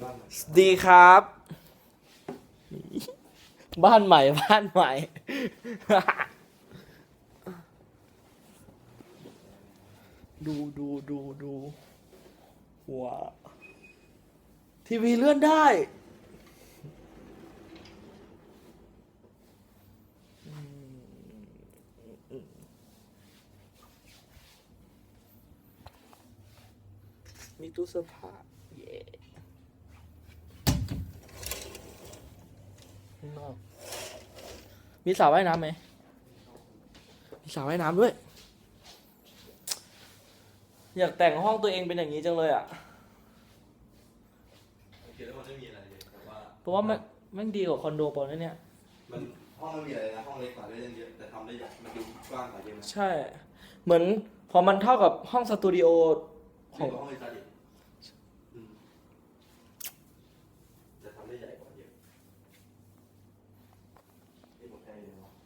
สวัสดีครับ บ้านใหม่บ้านใหม่ ดูดูดูดูหัวทีวีเลื่อนได้มีตู้เสื้อผ้าเย่ข้าง นอกมีสระว่ายน้ำไหมมีสระว่ายน้ำด้วย อยากแต่งห้องตัวเองเป็นอย่างนี้จังเลยอะโอเคแล้วมันไม่มีอะไรเลยแต่ว่าเพราะว่ามันมันดีกว่าคอนโดปอนนะเนี่ย มันห้องมันมีอะไรนะห้องเล็กกว่าได้เล่นเยอะแต่ทำได้ใหญ่มันดูกว้างกว่าเยอะนะใช่ เหมือนพอมันเท่ากับห้องสตูดิโอขใหญ่องกว่าห้องเล็กอีกอืม แต่ท